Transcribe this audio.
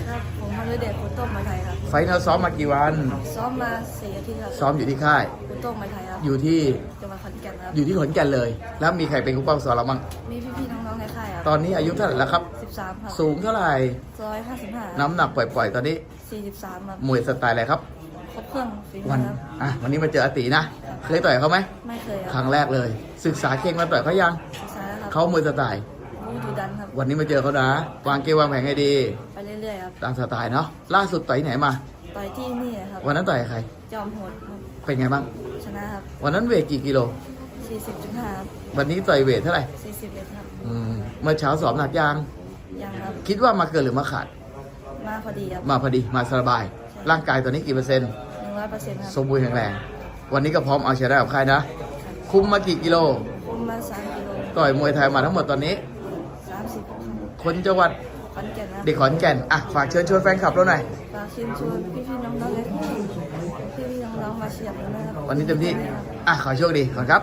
ดีครับผมมาเลยเดชคุณโต้งมาไทยครับ ไฟท์เราซ้อมมากี่วัน ซ้อมมาสี่อาทิตย์ครับซ้อมอยู่ที่ค่าย คุณโต้งมาไทยครับอยู่ที่ จังหวัดขอนแก่นครับ อยู่ที่ขอนแก่นเลย แล้วมีใครเป็นผู้ป้องสอนเราบ้างมีพี่ๆน้องๆในค่ายคตรับอนนี้อายุเท่าไหร่แล้วครับสิบสามครับสูงเท่าไหร่ ร้อยห้าสิบห้าน้ำหนักปล่อยๆ ตอนนี้สี่สิบสามครับมวยสไตล์อะไรครับ ครบเครื่องฝีมืวัอนครับ อะวันนี้มาเจออาตีนะ เคยต่อยเขาไหม ไม่เคยคครัรั้บงแรกเลย ศึกษาเก่งมาต่อยเขายัง ศึกษาแล้วครับเขามวยสไตล์ รู้ดูดันครับ วันนี้มาเจอเขานะ วางเกมวางแผนให้ดี ไปเรื่อยๆครับตตามสไตล์เนาะ ล่าสุดต่อยที่ไหนมา ต่อยที่นี่ครับ วันนั้นต่อยกับใคร จอมโหดครับเป็นไงบ้าง ชนะครับ วันนั้นเวทกี่กิโลสี่สิบจุดห้าครับวันนี้ต่อยเวทเท่าไหร่สี่สิบเอ็ดครับ อืมเมื่อเช้าสอบหนักยาง ยังครับ คิดว่ามาเกินหรือมาขาด มาพอดีครับมาพอดี มาสบาย ร่างกายตอนนี้กี่เปอร์เซ็นต์หนึ่งร้อยเปอร์เซ็นต์ครับสมบูรณ์แข็งแรง วันนี้ก็พร้อมเอาชนะกับใครนะ คุมมากี่กิโล ผมมาสามกิโล ต่อยมวยไทยมาทั้งหมดตอนนี้สามสิบ คนจังหวัดขอนแก่นครับเด็กขอนแก่นอะฝากเชิญชวนแฟนคลับเราหน่อยฝากเชิญชวนพี่ๆน้องๆและพี่ๆน้องๆมาเชียร์ผมด้วยครับวันนี้เต็มที่อะขอโชคดีก่อนครับ